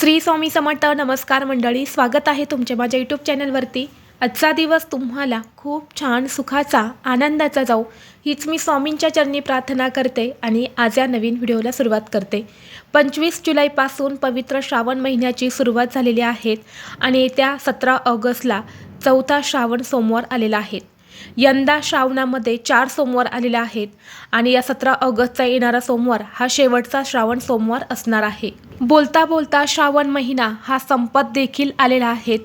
श्री स्वामी समर्थ नमस्कार मंडळी स्वागत आहे तुमच्या माझ्या यूट्यूब चॅनलवरती आजचा दिवस तुम्हाला खूप छान सुखाचा आनंदाचा जाऊ हीच मी स्वामींच्या चरणी प्रार्थना करते आणि आज या नवीन व्हिडिओला सुरुवात करते. पंचवीस जुलैपासून पवित्र श्रावण महिन्याची सुरुवात झालेली आहे आणि येत्या सतरा ऑगस्टला चौथा श्रावण सोमवार आलेला आहे. यंदा श्रावणामध्ये चार सोमवार आलेले आहेत आणि या सतरा ऑगस्टचा येणारा सोमवार हा शेवटचा श्रावण सोमवार असणार आहे. बोलता बोलता श्रावण महिना हा संपत देखील आलेला आहे.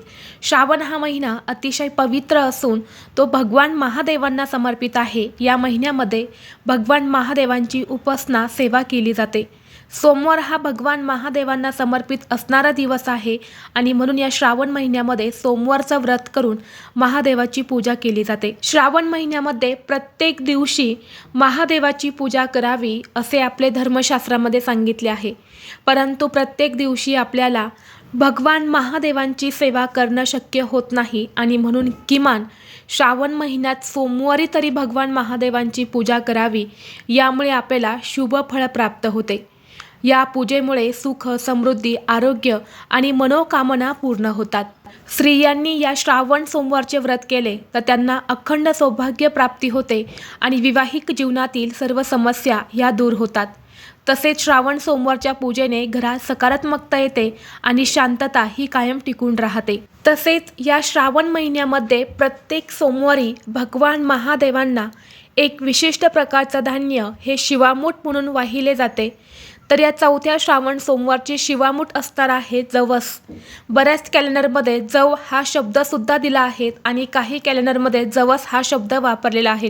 श्रावण हा महिना अतिशय पवित्र असून तो भगवान महादेवांना समर्पित आहे. या महिन्यामध्ये भगवान महादेवांची उपासना सेवा केली जाते. सोमवार हा भगवान महादेवांना समर्पित असणारा दिवस आहे आणि म्हणून या श्रावण महिन्यामध्ये सोमवारचं व्रत करून महादेवाची पूजा केली जाते. श्रावण महिन्यामध्ये प्रत्येक दिवशी महादेवाची पूजा करावी असे आपले धर्मशास्त्रामध्ये सांगितले आहे. परंतु प्रत्येक दिवशी आपल्याला भगवान महादेवांची सेवा करणं शक्य होत नाही आणि म्हणून किमान श्रावण महिन्यात सोमवारी तरी भगवान महादेवांची पूजा करावी यामुळे आपल्याला शुभ फळ प्राप्त होते. या पूजेमुळे सुख समृद्धी आरोग्य आणि मनोकामना पूर्ण होतात. स्त्रियांनी या श्रावण सोमवारचे व्रत केले तर त्यांना अखंड सौभाग्य प्राप्ती होते आणि विवाहिक जीवनातील सर्व समस्या या दूर होतात. तसेच श्रावण सोमवारच्या पूजेने घरात सकारात्मकता येते आणि शांतता ही कायम टिकून राहते. तसेच या श्रावण महिन्यामध्ये प्रत्येक सोमवारी भगवान महादेवांना एक विशिष्ट प्रकारचं धान्य हे शिवामूठ म्हणून वाहिले जाते. तर या चौथ्या श्रावण सोमवारची शिवामूठ असणार आहे जवस. बऱ्याच कॅलेंडरमध्ये जव हा शब्दसुद्धा दिला आहे आणि काही कॅलेंडरमध्ये जवस हा शब्द वापरलेला आहे.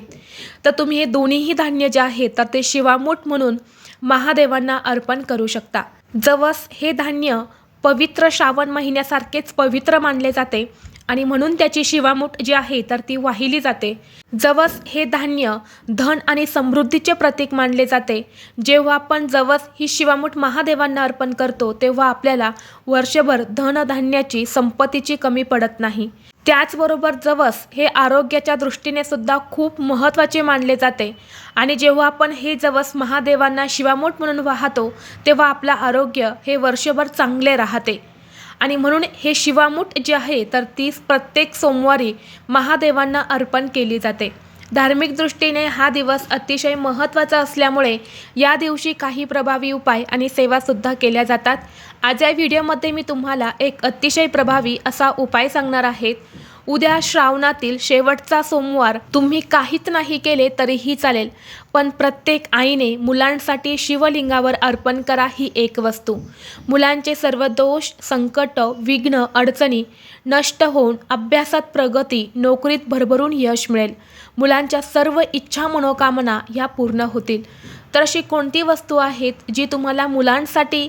तर तुम्ही हे दोन्हीही धान्य जे आहे तर ते शिवामूठ म्हणून महादेवांना अर्पण करू शकता. जवस हे धान्य पवित्र श्रावण महिन्यासारखेच पवित्र मानले जाते. आणि म्हणून त्याची शिवामूठ जी आहे तर ती वाहिली जाते. जवस हे धान्य धन आणि समृद्धीचे प्रतीक मानले जाते. जेव्हा आपण जवस ही शिवामूठ महादेवांना अर्पण करतो तेव्हा आपल्याला वर्षभर धनधान्याची संपत्तीची कमी पडत नाही. त्याचबरोबर जवस हे आरोग्याच्या दृष्टीने सुद्धा खूप महत्त्वाचे मानले जाते. आणि जेव्हा आपण हे जवस महादेवांना शिवामूठ म्हणून वाहतो तेव्हा आपलं आरोग्य हे वर्षभर चांगले राहते. आणि म्हणून हे शिवामूठ जे आहे तर ती प्रत्येक सोमवारी महादेवांना अर्पण केली जाते. धार्मिक दृष्टीने हा दिवस अतिशय महत्त्वाचा असल्यामुळे या दिवशी काही प्रभावी उपाय आणि सेवासुद्धा केल्या जातात. आज या व्हिडिओमध्ये मी तुम्हाला एक अतिशय प्रभावी असा उपाय सांगणार आहेत उद्या श्रावणातील शेवटचा सोमवार. तुम्ही काहीच नाही केले तरीही चालेल. पण प्रत्येक आईने मुलांसाठी शिवलिंगावर अर्पण करा ही एक वस्तू. मुलांचे सर्व दोष संकट विघ्न अडचणी नष्ट होऊन अभ्यासात प्रगती नोकरीत भरभरून यश मिळेल. मुलांच्या सर्व इच्छा मनोकामना ह्या पूर्ण होतील. तर अशी कोणती वस्तू आहेत जी तुम्हाला मुलांसाठी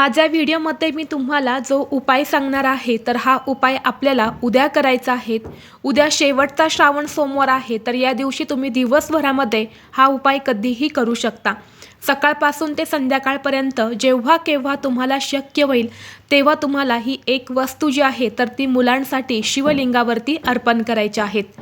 आज या व्हिडिओमध्ये मी तुम्हाला जो उपाय सांगणार आहे तर हा उपाय आपल्याला उद्या करायचा आहे. उद्या शेवटचा श्रावण सोमवार आहे तर या दिवशी तुम्ही दिवसभरामध्ये हा उपाय कधीही करू शकता. सकाळपासून ते संध्याकाळपर्यंत जेव्हा केव्हा तुम्हाला शक्य होईल तेव्हा तुम्हाला ही एक वस्तू जी आहे तर ती मुलांसाठी शिवलिंगावरती अर्पण करायची आहेत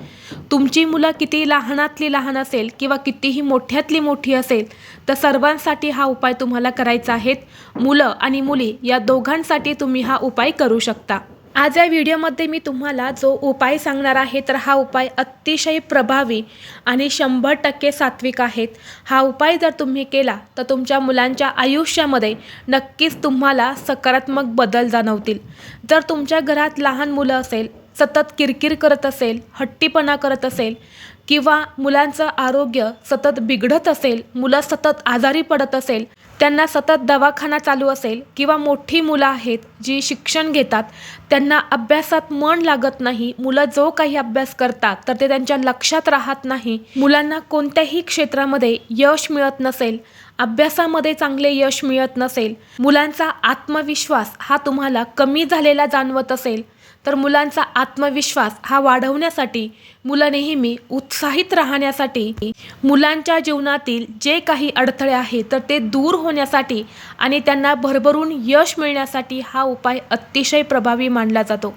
तुमची मुलं किती लहानातली लहान असेल किंवा कितीही मोठ्यातली मोठी असेल तर सर्वांसाठी हा उपाय तुम्हाला करायचा आहेत मुलं आणि मुली या दोघांसाठी तुम्ही हा उपाय करू शकता. आज या व्हिडिओमध्ये मी तुम्हाला जो उपाय सांगणार आहे तर हा उपाय अतिशय प्रभावी आणि शंभर टक्के सात्विक आहेत. हा उपाय जर तुम्ही केला तर तुमच्या मुलांच्या आयुष्यामध्ये नक्कीच तुम्हाला सकारात्मक बदल जाणवतील. जर तुमच्या घरात लहान मुलं असेल सतत किरकिर करत असेल हट्टीपणा करत असेल किंवा मुलांचं आरोग्य सतत बिघडत असेल मुलं सतत आजारी पडत असेल त्यांना सतत दवाखाना चालू असेल किंवा मोठी मुलं आहेत जी शिक्षण घेतात त्यांना अभ्यासात मन लागत नाही मुलं जो काही अभ्यास करतात तर ते त्यांच्या लक्षात राहत नाही. मुलांना कोणत्याही क्षेत्रामध्ये यश मिळत नसेल अभ्यासामध्ये चांगले यश मिळत नसेल मुलांचा आत्मविश्वास हा तुम्हाला कमी झालेला जाणवत असेल तर मुलांचा आत्मविश्वास हा वाढवण्यासाठी मुलं नेहमी उत्साहित राहण्यासाठी मुलांच्या जीवनातील जे काही अडथळे आहेत तर ते दूर होण्यासाठी आणि त्यांना भरभरून यश मिळण्यासाठी हा उपाय अतिशय प्रभावी मानला जातो.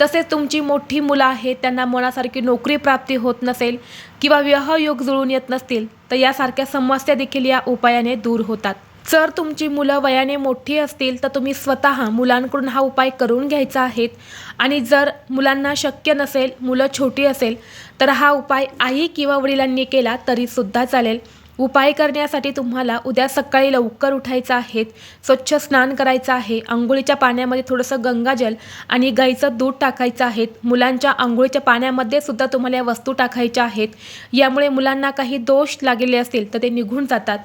तसेच तुमची मोठी मुलं आहेत त्यांना मनासारखी नोकरी प्राप्ती होत नसेल किंवा व्यहयोग जुळून येत नसतील तर यासारख्या समस्या देखील या उपायाने दूर होतात. जर तुमची मुलं वयाने मोठी असतील तर तुम्ही स्वतः मुलांकडून हा उपाय करून घ्यायचा आहेत. आणि जर मुलांना शक्य नसेल मुलं छोटी असेल तर हा उपाय आई किंवा वडिलांनी केला तरीसुद्धा चालेल. उपाय करण्यासाठी तुम्हाला उद्या सकाळी लवकर उठायचं आहे स्वच्छ स्नान करायचं आहे आंघोळीच्या पाण्यामध्ये थोडंसं गंगाजल आणि गाईचं दूध टाकायचं आहे. मुलांच्या आंघोळीच्या पाण्यामध्ये सुद्धा तुम्हाला या वस्तू टाकायच्या आहेत. यामुळे मुलांना काही दोष लागलेले असतील तर ते निघून जातात.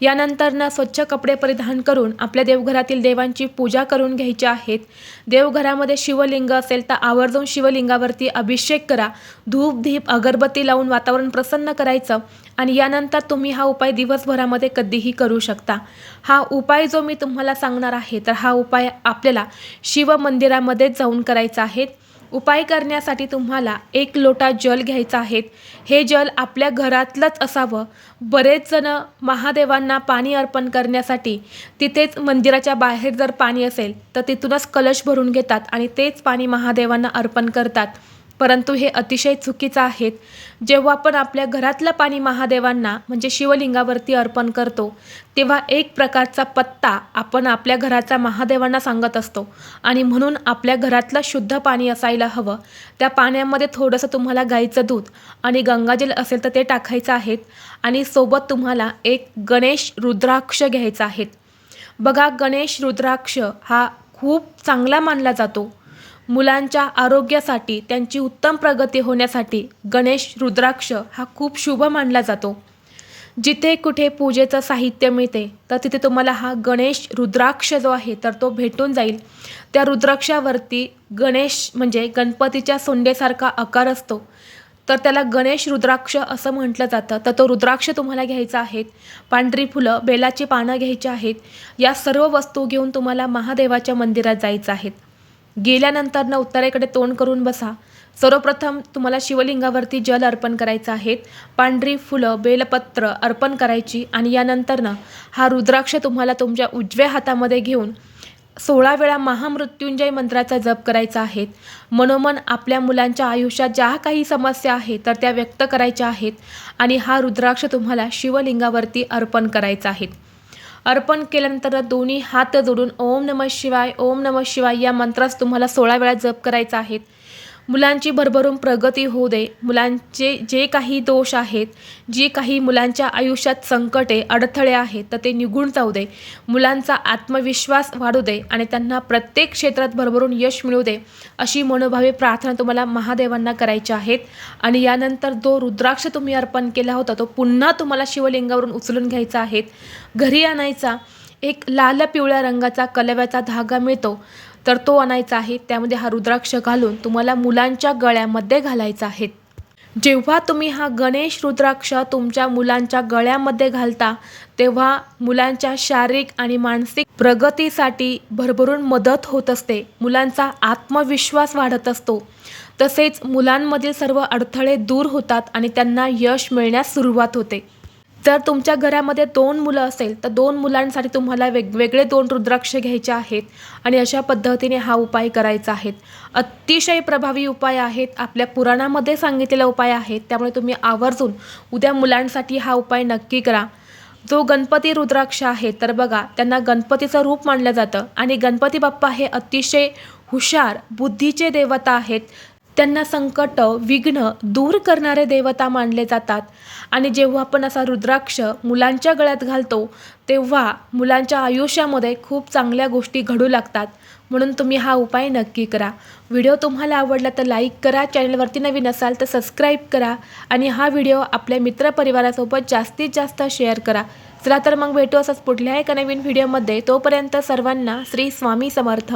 यानंतरनं स्वच्छ कपडे परिधान करून आपल्या देवघरातील देवांची पूजा करून घ्यायची आहेत. देवघरामध्ये शिवलिंग असेल तर आवर्जून शिवलिंगावरती अभिषेक करा. धूप धीप अगरबत्ती लावून वातावरण प्रसन्न करायचं आणि यानंतर तुम्ही हा उपाय दिवसभरामध्ये कधीही करू शकता. हा उपाय जो मी तुम्हाला सांगणार आहे तर हा उपाय आपल्याला शिव मंदिरामध्येच जाऊन करायचा आहे. उपाय करण्यासाठी तुम्हाला एक लोटा जल घ्यायचा आहे. हे जल आपल्या घरातलंच असावं. बरेच जण महादेवांना पाणी अर्पण करण्यासाठी तिथेच मंदिराच्या बाहेर जर पाणी असेल तर तिथूनच कलश भरून घेतात आणि तेच पाणी महादेवांना अर्पण करतात. परंतु हे अतिशय चुकीचं आहेत जेव्हा आपण आपल्या घरातलं पाणी महादेवांना म्हणजे शिवलिंगावरती अर्पण करतो तेव्हा एक प्रकारचा पत्ता आपण आपल्या घराचा महादेवांना सांगत असतो. आणि म्हणून आपल्या घरातलं शुद्ध पाणी असायला हवं. त्या पाण्यामध्ये थोडंसं तुम्हाला गाईचं दूध आणि गंगाजल असेल तर ते टाकायचं आहेत. आणि सोबत तुम्हाला एक गणेश रुद्राक्ष घ्यायचा आहेत. बघा गणेश रुद्राक्ष हा खूप चांगला मानला जातो. मुलांच्या आरोग्यासाठी त्यांची उत्तम प्रगती होण्यासाठी गणेश रुद्राक्ष हा खूप शुभ मानला जातो. जिथे कुठे पूजेचं साहित्य मिळते तर तिथे तुम्हाला हा गणेश रुद्राक्ष जो आहे तर तो भेटून जाईल. त्या रुद्राक्षावरती गणेश म्हणजे गणपतीच्या सोंडेसारखा आकार असतो. तर त्याला गणेश रुद्राक्ष असं म्हटलं जातं. तर तो रुद्राक्ष तुम्हाला घ्यायचा आहे. पांढरी फुलं बेलाची पानं घ्यायची आहेत. या सर्व वस्तू घेऊन तुम्हाला महादेवाच्या मंदिरात जायचं आहेत गेल्यानंतर न उत्तरेकडे तोंड करून बसा. सर्वप्रथम तुम्हाला शिवलिंगावरती जल अर्पण करायचं आहे पांढरी फुलं बेलपत्र अर्पण करायची आणि यानंतरनं हा रुद्राक्ष तुम्हाला तुमच्या उजव्या हातामध्ये घेऊन सोळा वेळा महामृत्युंजय मंत्राचा जप करायचा आहे मनोमन आपल्या मुलांच्या आयुष्यात ज्या काही समस्या आहेत तर त्या व्यक्त करायच्या आहेत आणि हा रुद्राक्ष तुम्हाला शिवलिंगावरती अर्पण करायचा आहे. अर्पण केल्यानंतर दोन्ही हात जोडून ओम नमः शिवाय ओम नमः शिवाय या मंत्रास तुम्हाला सोळा वेळा जप करायचा आहे. मुलांची भरभरून प्रगती होऊ दे. मुलांचे जे काही दोष आहेत जी काही मुलांच्या आयुष्यात संकटे अडथळे आहेत तर ते निघून जाऊ दे. मुलांचा आत्मविश्वास वाढू दे आणि त्यांना प्रत्येक क्षेत्रात भरभरून यश मिळू दे अशी मनोभावी प्रार्थना तुम्हाला महादेवांना करायची आहेत. आणि यानंतर जो रुद्राक्ष तुम्ही अर्पण केला होता तो पुन्हा तुम्हाला शिवलिंगावरून उचलून घ्यायचा आहे. घरी आणायचा एक लाल पिवळ्या रंगाचा कलव्याचा धागा मिळतो. तर तो आणायचा आहे. त्यामध्ये हा रुद्राक्ष घालून तुम्हाला मुलांच्या गळ्यामध्ये घालायचा आहे. जेव्हा तुम्ही हा गणेश रुद्राक्ष तुमच्या मुलांच्या गळ्यामध्ये घालता तेव्हा मुलांच्या शारीरिक आणि मानसिक प्रगतीसाठी भरभरून मदत होत असते. मुलांचा आत्मविश्वास वाढत असतो. तसेच मुलांमधील सर्व अडथळे दूर होतात आणि त्यांना यश मिळण्यास सुरुवात होते. जर तुमच्या घरामध्ये दोन मुलं असेल तर दोन मुलांसाठी तुम्हाला वेगवेगळे दोन रुद्राक्ष घ्यायचे आहेत आणि अशा पद्धतीने हा उपाय करायचा आहे. अतिशय प्रभावी उपाय आहेत. आपल्या पुराणामध्ये सांगितलेला उपाय आहेत त्यामुळे तुम्ही आवर्जून उद्या मुलांसाठी हा उपाय नक्की करा. जो गणपती रुद्राक्ष आहे तर बघा त्यांना गणपतीचं रूप मानलं जातं. आणि गणपती बाप्पा हे अतिशय हुशार बुद्धीचे देवता आहेत. त्यांना संकट विघ्न दूर करणारे देवता मानले जातात. आणि जेव्हा आपण असा रुद्राक्ष मुलांच्या गळ्यात घालतो तेव्हा मुलांच्या आयुष्यामध्ये खूप चांगल्या गोष्टी घडू लागतात. म्हणून तुम्ही हा उपाय नक्की करा. व्हिडिओ तुम्हाला आवडला तर लाईक करा चॅनलवरती नवीन असाल तर सबस्क्राईब करा आणि हा व्हिडिओ आपल्या मित्रपरिवारासोबत जास्तीत जास्त शेअर करा. चला तर मग भेटू असंच पुढल्या एका नवीन व्हिडिओमध्ये. तोपर्यंत सर्वांना श्री स्वामी समर्थ.